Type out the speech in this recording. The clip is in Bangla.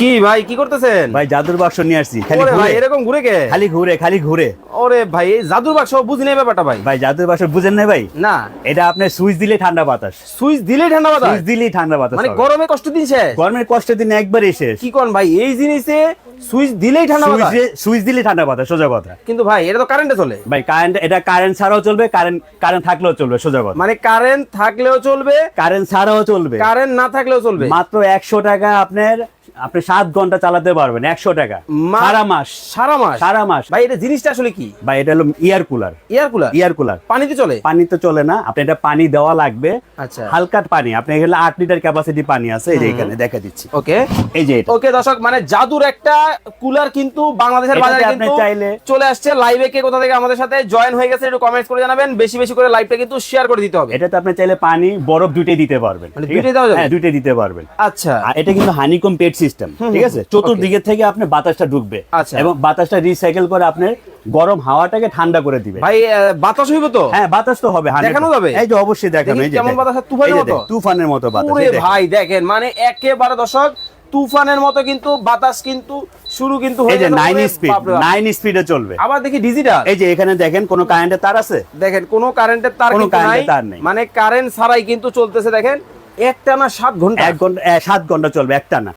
কি ভাই কি করতেছেন? ভাই জাদুর বাক্স নিয়ে আসছি খালি ঘুরে। এরকম ঘুরে কে? খালি ঘুরে খালি ঘুরে। ওরে ভাই এই জাদুর বাক্স বুঝি নেই ব্যাপারটা ভাই। ভাই জাদুর বাক্স বুঝেন না ভাই? না। এটা আপনার সুইচ দিলে ঠান্ডা বাতাস। সুইচ দিলেই ঠান্ডা বাতাস? সুইচ দিলেই ঠান্ডা বাতাস মানে গরমে কষ্ট দিন শেষ? গরমের কষ্টের দিন একবারই শেষ। কি কোন ভাই এই জিনিসে সুইচ দিলেই ঠান্ডা বাতাস? সুইচ দিলে ঠান্ডা বাতাস সোজা কথা। কিন্তু ভাই এটা তো কারেন্টে চলে। ভাই কারেন্ট এটা কারেন্ট ছাড়াও চলবে কারেন্ট কারেন্ট থাকলেও চলবে সোজা কথা। মানে কারেন্ট থাকলেও চলবে কারেন্ট ছাড়াও চলবে। কারেন্ট না থাকলেও চলবে। মাত্র একশো টাকা আপনার আপনি সাত ঘণ্টা চালাতে পারবেন একশো টাকা। সারা মাস। সারা মাস? সারা মাস। ভাই এটা জিনিসটা আসলে কি? ভাই এটা হলো year cooler. Air cooler? Year cooler. পানিতে চলে? পানি তো চলে না আপনি এটা পানি দেওয়া লাগবে। আচ্ছা। হালকা পানি আপনি এখানে আট লিটার ক্যাপাসিটি পানি আছে এই যে এখানে দেখা দিচ্ছি। ওকে। এই যে ওকে দর্শক মানে জাদুর একটা কুলার কিন্তু বাংলাদেশের বাজারে কিন্তু চাইলে- চলে আসছে। লাইভে কে কোথা থেকে আমাদের সাথে জয়েন হয়ে গেছে একটু কমেন্টস করে জানাবেন। বেশি বেশি করে লাইভটা কিন্তু শেয়ার করে দিতে হবে। এটাতে আপনি চাইলে পানি বরফ দুইটাই দিতে পারবেন মানে দুইটাই যাবে? হ্যাঁ দুইটাই দিতে পারবেন। আচ্ছা। এটা কিন্তু হানিকম পেট সিস্টেম ঠিক আছে? চতুর্দিকে থেকে আপনি বাতাসটা ঢুকবে আচ্ছা। এবং বাতাসটা রিসাইকেল করে আপনার গরম হাওয়াটাকে ঠান্ডা করে দিবে। ভাই বাতাস হইব তো? হ্যাঁ বাতাস তো হবে দেখানো যাবে? এই যে অবশ্যই দেখানো এই যে কেমন বাতাস তুফানের মতো? তুফানের মতো বাতাস ভাই দেখেন মানে একেবারে দর্শক তুফানের মতো কিন্তু বাতাস কিন্তু শুরু কিন্তু হয়ে এই যে নাইন স্পিড নাইন স্পিডে চলবে। আবার দেখি ডিজিটাল এই যে এখানে দেখেন কোনো কারেন্টের তার আছে? দেখেন কোনো কারেন্টের তার কোনো কিন্তু নাই। কারেন্টের তার নেই। মানে কারেন্ট ছাড়াই কিন্তু চলতেছে দেখেন একটা না সাত ঘণ্টা। এক ঘণ্টা সাত ঘণ্টা চলবে একটা না